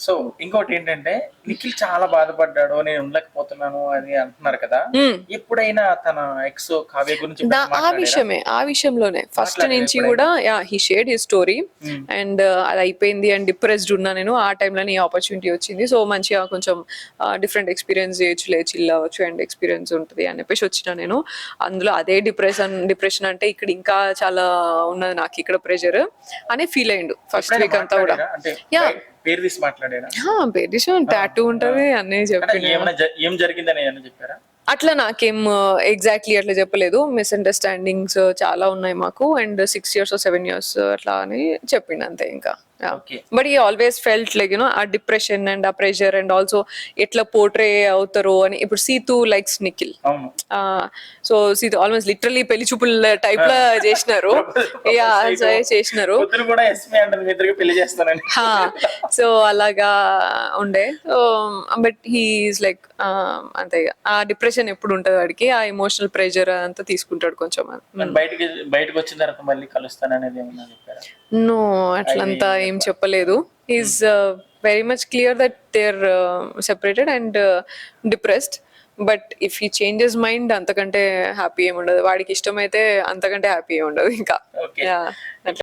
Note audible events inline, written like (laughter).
So ఇంకోటి ఏంటంటే నిఖిల్ చాలా బాధపడ్డాడు నేను ఉండలేకపోతున్నాను అని అంటున్నారు కదా. ఎప్పుడైనా తన ఎక్స్ కావ్య గురించి ఆ? విషయమే ఆ విషయంలోనే ఫస్ట్ నుంచి? కూడా yeah he shared he story. And అది అయిపోయింది అండ్ డిప్రెస్డ్ ఉన్నా నేను ఆ టైంలోనే ఈ ఆపర్చునిటీ వచ్చింది సో మంచిగా కొంచెం డిఫరెంట్ ఎక్స్పీరియన్స్ చేయొచ్చు లే చిల్ అవ్వచ్చు అండ్ ఎక్స్పీరియన్స్ ఉంటుంది అని చెప్పేసి వచ్చిన నేను అందులో అదే డిప్రెషన్ డిప్రెషన్ అంటే ఇక్కడ ఇంకా చాలా ఉన్నది నాకు ఇక్కడ ప్రెషర్ అనే ఫీల్ అయ్యిండు ఫస్ట్ వీక్ అంతా కూడా మాట్లాడారా? పేరు తీసి మాట్లాడారా? బెడిషన్ టాటూ ఉంటది అన్నీ అంటే చెప్పిన. ఏమైనా ఏం జరిగిందని ఏమైనా చెప్పారా? అట్లా నాకేం ఎగ్జాక్ట్లీ అట్లా చెప్పలేదు. మిస్అండర్స్టాండింగ్స్ చాలా ఉన్నాయి మాకు and six years seven years అట్లా అని చెప్పిండు అంతే ఇంకా. But he always felt like you know ah depression and ah pressure and also ఎట్లా పోర్ట్రే అవుతారు అని ఇప్పుడు Seethu likes Nikhil. So Seethu almost literally పెళ్ళి చూపుల టైప్ లా చేసినారు. (laughs) చేసినారు. సో అలాగా ఉండే. బట్ హీఈస్ లైక్ అంతే. ఆ డిప్రెషన్ ఎప్పుడు ఉంటుంది వాడికి ఆ ఎమోషనల్ ప్రెషర్ అంతా తీసుకుంటాడు కొంచెం. బయటికి బయటకు వచ్చిన తర్వాత మళ్ళీ కలుస్తాననేది నో అట్లంతా ఏం చెప్పలేదు. Is very much clear that they're separated and depressed but if he changes mind అంతకంటే హ్యాపీ ఏమి ఉండదు. వాడికి ఇష్టమైతే అంతకంటే హ్యాపీ ఏమి ఉండదు ఇంకా.